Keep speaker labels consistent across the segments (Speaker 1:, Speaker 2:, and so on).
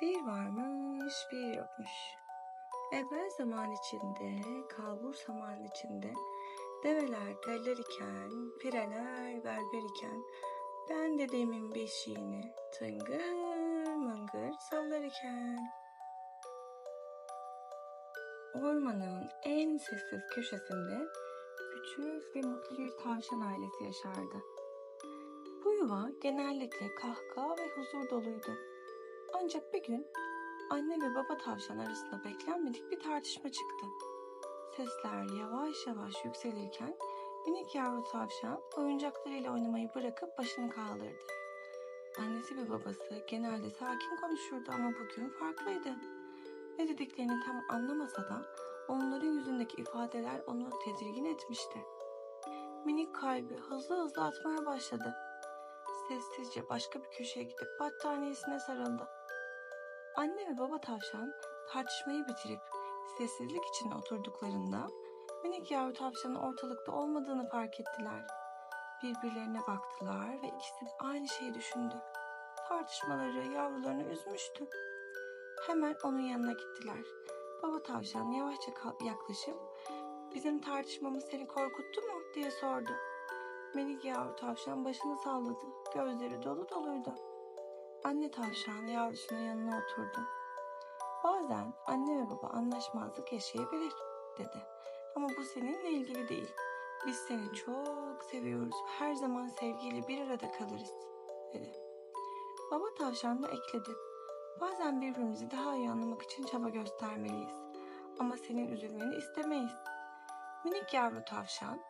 Speaker 1: Bir varmış bir yokmuş. Evvel zaman içinde, kalbur zaman içinde, develer teller iken, pireler berber iken, ben dedemin beşiğini tıngır mıngır sallar iken. Ormanın en sessiz köşesinde küçük ve mutlu bir tavşan ailesi yaşardı. Bu yuva genellikle kahkaha ve huzur doluydu. Ancak bir gün anne ve baba tavşan arasında beklenmedik bir tartışma çıktı. Sesler yavaş yavaş yükselirken minik yavru tavşan oyuncaklarıyla oynamayı bırakıp başını kaldırdı. Annesi ve babası genelde sakin konuşurdu ama bugün farklıydı. Ne dediklerini tam anlamasa da onların yüzündeki ifadeler onu tedirgin etmişti. Minik kalbi hızlı hızlı atmaya başladı. Sessizce başka bir köşeye gidip battaniyesine sarıldı. Anne ve baba tavşan tartışmayı bitirip sessizlik içinde oturduklarında minik yavru tavşanın ortalıkta olmadığını fark ettiler. Birbirlerine baktılar ve ikisi de aynı şeyi düşündü. Tartışmaları yavrularını üzmüştü. Hemen onun yanına gittiler. Baba tavşan yavaşça yaklaşıp bizim tartışmamız seni korkuttu mu diye sordu. Minik yavru tavşan başını salladı. Gözleri dolu doluydu. Anne tavşan yavrusunun yanına oturdu. Bazen anne ve baba anlaşmazlık yaşayabilir dedi. Ama bu seninle ilgili değil. Biz seni çok seviyoruz. Her zaman sevgiyle bir arada kalırız dedi. Baba tavşan da ekledi. Bazen birbirimizi daha iyi anlamak için çaba göstermeliyiz. Ama senin üzülmeni istemeyiz. Minik yavru tavşan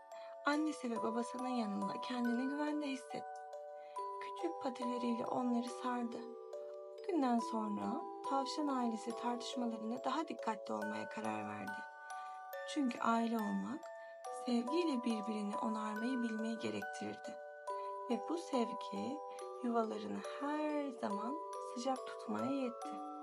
Speaker 1: annesi ve babasının yanında kendini güvende hissetti. Küçük patileriyle onları sardı. Günden sonra tavşan ailesi tartışmalarında daha dikkatli olmaya karar verdi. Çünkü aile olmak sevgiyle birbirini onarmayı bilmeyi gerektirirdi. Ve bu sevgi yuvalarını her zaman sıcak tutmaya yetti.